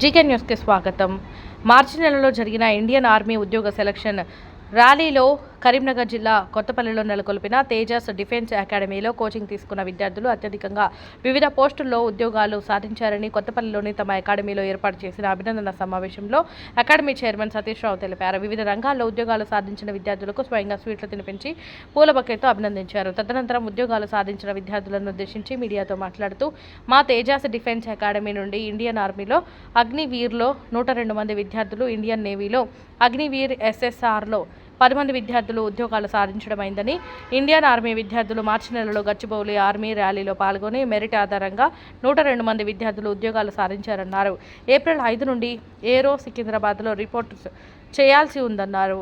GK న్యూస్కి స్వాగతం. మార్చి నెలలో జరిగిన ఇండియన్ ఆర్మీ ఉద్యోగ సెలక్షన్ ర్యాలీలో కరీంనగర్ జిల్లా కొత్తపల్లిలో నెలకొల్పిన తేజస్ డిఫెన్స్ అకాడమీలో కోచింగ్ తీసుకున్న విద్యార్థులు అత్యధికంగా వివిధ పోస్టుల్లో ఉద్యోగాలు సాధించారని కొత్తపల్లిలోని తమ అకాడమీలో ఏర్పాటు చేసిన అభినందన సమావేశంలో అకాడమీ చైర్మన్ సతీష్ రావు తెలిపారు. వివిధ రంగాల్లో ఉద్యోగాలు సాధించిన విద్యార్థులకు స్వయంగా స్వీట్లు తినిపించి పూల బకెట్తో అభినందించారు. తదనంతరం ఉద్యోగాలు సాధించిన విద్యార్థులను ఉద్దేశించి మీడియాతో మాట్లాడుతూ మా తేజాస్ డిఫెన్స్ అకాడమీ నుండి ఇండియన్ ఆర్మీలో అగ్నివీర్లో నూట రెండు మంది విద్యార్థులు ఇండియన్ నేవీలో అగ్నివీర్ ఎస్ఎస్ఆర్లో పది మంది విద్యార్థులు ఉద్యోగాలు సాధించడమైందని ఇండియన్ ఆర్మీ విద్యార్థులు మార్చి నెలలో గచ్చిబౌలి ఆర్మీ ర్యాలీలో పాల్గొని మెరిట్ ఆధారంగా నూట రెండు మంది విద్యార్థులు ఉద్యోగాలు సాధించారన్నారు. ఏప్రిల్ ఐదు నుండి ఏరో సికింద్రాబాద్లో రిపోర్ట్ చేయాల్సి ఉందన్నారు.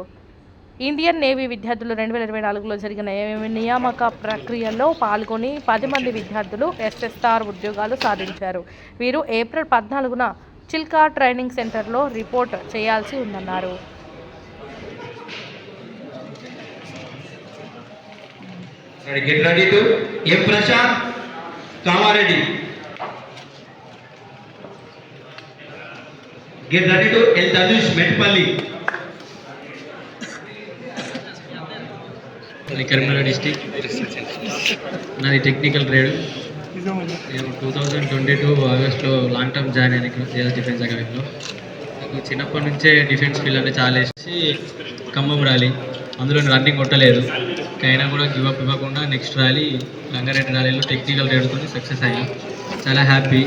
ఇండియన్ నేవీ విద్యార్థులు రెండు వేల ఇరవై నాలుగులో జరిగిన నియామక ప్రక్రియలో పాల్గొని పది మంది విద్యార్థులు ఎస్ఎస్ఆర్ ఉద్యోగాలు సాధించారు. వీరు ఏప్రిల్ పద్నాలుగున చిల్కా ట్రైనింగ్ సెంటర్లో రిపోర్ట్ చేయాల్సి ఉందన్నారు. Ready, get ready to M. Prashant Kamareddy. Get ready to L. Danush Metpalli. Karimnagar district నాది టెక్నికల్ ట్రేడ్ నేను టూ థౌజండ్ ట్వంటీ టూ ఆగస్ట్లో లాంగ్ టర్మ్ జాయిన్ అయ్యాను ఇక్కడ జేఎస్ డిఫెన్స్ అకాడమీలో నాకు చిన్నప్పటి నుంచే డిఫెన్స్ ఫీల్డ్ అంటే చాలా వేసి ఖమ్మం రాలి అందులో నేను రన్నింగ్ కొట్టలేదు అయినా కూడా గివప్ అప్ ఇవ్వకుండా నెక్స్ట్ ర్యాలీ రంగారెడ్డి ర్యాలీలో టెక్నికల్ రేడుతో సక్సెస్ అయ్యాను చాలా happy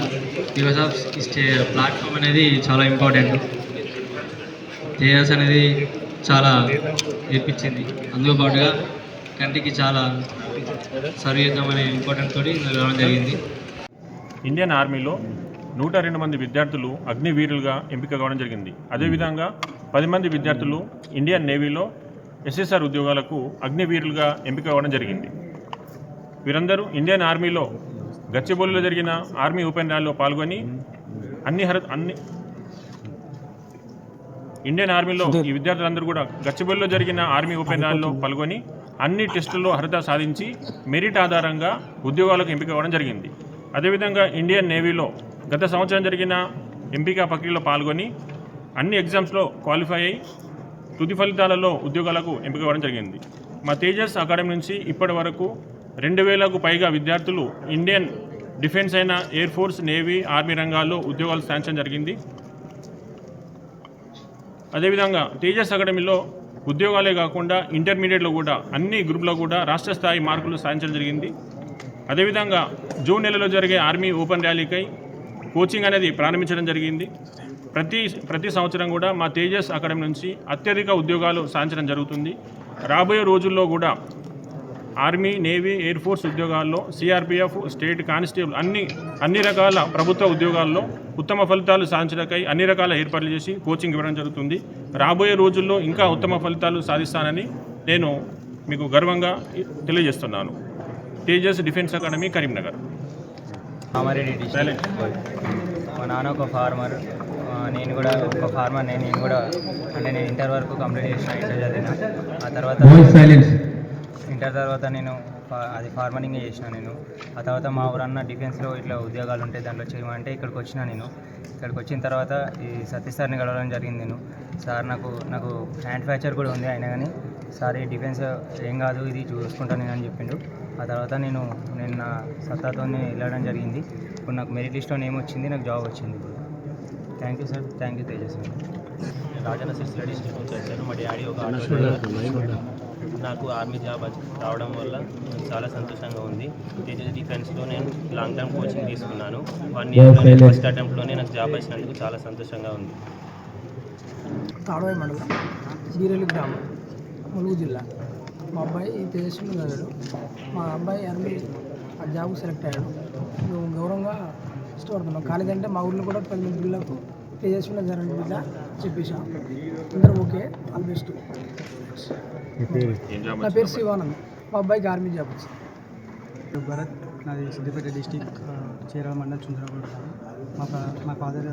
because of stay platform అనేది చాలా ఇంపార్టెంట్ జేఎస్ అనేది చాలా నేర్పించింది. అందులో పాటుగా కంటికి చాలా సర్వ్ చేద్దామనే ఇంపార్టెంట్ తోటి రావడం జరిగింది. ఇండియన్ ఆర్మీలో నూట రెండు మంది విద్యార్థులు అగ్నివీరులుగా ఎంపిక కావడం జరిగింది. అదేవిధంగా పది మంది విద్యార్థులు ఇండియన్ నేవీలో ఎస్ఎస్ఆర్ ఉద్యోగాలకు అగ్నివీరులుగా ఎంపిక కావడం జరిగింది. వీరందరూ ఇండియన్ ఆర్మీలో గచ్చిబౌలిలో జరిగిన ఆర్మీ ఓపెన్ ర్యాలీలో పాల్గొని అన్ని హర అన్ని ఇండియన్ ఆర్మీలో ఈ విద్యార్థులందరూ కూడా గచ్చిబౌలిలో జరిగిన ఆర్మీ ఓపెన్ ర్యాలీలో పాల్గొని అన్ని టెస్టుల్లో అర్హత సాధించి మెరిట్ ఆధారంగా ఉద్యోగాలకు ఎంపిక అవ్వడం జరిగింది. అదేవిధంగా ఇండియన్ నేవీలో గత సంవత్సరం జరిగిన ఎంపిక ప్రక్రియలో పాల్గొని అన్ని ఎగ్జామ్స్లో క్వాలిఫై అయి తుది ఫలితాలలో ఉద్యోగాలకు ఎంపిక అవ్వడం జరిగింది. మా తేజస్ అకాడమీ నుంచి ఇప్పటి వరకు రెండు వేలకు పైగా విద్యార్థులు ఇండియన్ డిఫెన్స్ అయిన ఎయిర్ ఫోర్స్ నేవీ ఆర్మీ రంగాల్లో ఉద్యోగాలు శాంక్షన్ జరిగింది. అదేవిధంగా తేజస్ అకాడమీలో ఉద్యోగాలే కాకుండా ఇంటర్మీడియట్లో కూడా అన్ని గ్రూప్లో కూడా రాష్ట్ర స్థాయి మార్కులు సాధించడం జరిగింది. అదేవిధంగా జూన్ నెలలో జరిగే ఆర్మీ ఓపెన్ ర్యాలీకై కోచింగ్ అనేది ప్రారంభించడం జరిగింది. ప్రతి ప్రతి సంవత్సరం కూడా మా తేజస్ అకాడమీ నుంచి అత్యధిక ఉద్యోగాలు సాధించడం జరుగుతుంది. రాబోయే రోజుల్లో కూడా ఆర్మీ నేవీ ఎయిర్ ఫోర్స్ ఉద్యోగాల్లో సిఆర్పిఎఫ్ స్టేట్ కానిస్టేబుల్ అన్ని అన్ని రకాల ప్రభుత్వ ఉద్యోగాల్లో ఉత్తమ ఫలితాలు సాధించడానికై అన్ని రకాల ఏర్పాట్లు చేసి కోచింగ్ ఇవ్వడం జరుగుతుంది. రాబోయే రోజుల్లో ఇంకా ఉత్తమ ఫలితాలు సాధిస్తానని నేను మీకు గర్వంగా తెలియజేస్తున్నాను. Tejas defence academy Karimnagar. మా నాన్న ఒక ఫార్మర్. నేను కూడా ఒక ఫార్మర్ నేను నేను కూడా అంటే నేను ఇంటర్ వరకు కంప్లీట్ చేసిన ఇంటర్ చదివిన. ఆ తర్వాత ఇంటర్ తర్వాత నేను అది ఫార్మరింగ్ చేసిన నేను. ఆ తర్వాత మా ఊరన్న డిఫెన్స్లో ఇట్లా ఉద్యోగాలు ఉంటాయి దాంట్లో చేయమంటే ఇక్కడికి వచ్చిన నేను. ఇక్కడికి వచ్చిన తర్వాత ఈ సతీష్ సార్ని కలవడం జరిగింది నేను. సార్ నాకు నాకు హ్యాండ్ ఫ్రాక్చర్ కూడా ఉంది అయినా కానీ సార్ ఈ డిఫెన్స్ ఏం కాదు ఇది చూసుకుంటాను నేను అని చెప్పిండు. ఆ తర్వాత నేను నేను నా సత్తాతో వెళ్ళడం జరిగింది. ఇప్పుడు నాకు మెరిట్ లిస్ట్లో నేమ్ వచ్చింది నాకు జాబ్ వచ్చింది ఇప్పుడు. Thank you sir thank you Tejas sir. Rajanna district నుంచి వచ్చాను మా డాడీ ఒక. నాకు ఆర్మీ జాబ్ రావడం వల్ల చాలా సంతోషంగా ఉంది. తేజస్ డిఫెన్స్లో నేను లాంగ్ టర్మ్ కోచింగ్ తీసుకున్నాను. వన్ ఇయర్లో ఫస్ట్ అటెంప్ట్లోనే నాకు జాబ్ వచ్చినందుకు చాలా సంతోషంగా ఉంది. మండలం గ్రామం ములుగు జిల్లా. మా అబ్బాయి తేజస్వి మా అబ్బాయి ఆర్మీ ఆ జాబ్ సెలెక్ట్ అయ్యాడు. గౌరవంగా ఇష్టపడుతున్నాం కాలేజ్ అంటే మా ఊళ్ళో కూడా పది మంది పిల్లలకు తేజస్విలో జరగని బిడ్డ చెప్పేసాం అందరూ ఓకే ఆల్ బెస్ట్. నా పేరు శివానంద్. మా అబ్బాయికి ఆర్మీ జాబ్ వచ్చింది. భరత్ నాది సిద్దిపేట డిస్టిక్ చీరాల మండలం చుంద్రగూడ. మా ఫా- మా ఫాదర్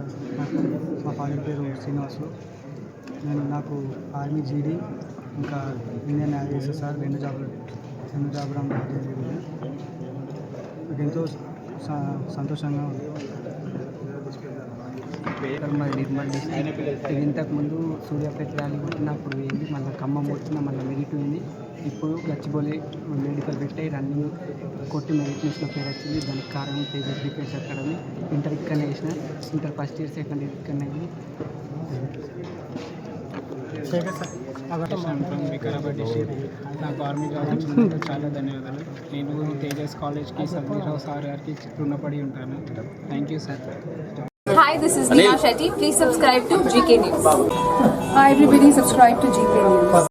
మా ఫాదర్ పేరు శ్రీనివాసు. నేను నాకు ఆర్మీ జీడీ ఇంకా ఇండియన్ ఎస్ఎస్ఆర్ రెండు జాబులు రెండు జాబులు ఎంతో సంతోషంగా ఉంది. నిర్మల్ ఇది ఇంతకుముందు సూర్యాపేట ర్యాలీ కొట్టినప్పుడు పోయింది మళ్ళీ ఖమ్మం వచ్చిన మళ్ళీ మెరిట్ పోయింది. ఇప్పుడు గచ్చిబౌలి మెడికల్ పెట్టే రన్నింగ్ కొట్టి మెరిట్ లిస్ట్లో పేరు వచ్చింది. దానికి కారణం తేజస్ డిఫెన్స్ అకాడమీ. ఇంటర్ ఇక్కడనే వేసిన inter first year second year ఇక్కడనే వికారాబాద్ డిస్ట్రిక్ట్ నాకు ఆర్మీ జాబ్ వచ్చినందుకు చాలా ధన్యవాదాలు నేను తేజస్ కాలేజ్కి సందీరావు సార్ గారికి రుణపడి ఉంటాను thank you sir Hi, this is Neha Shetty. Please subscribe to GK News. Hi everybody, subscribe to GK News.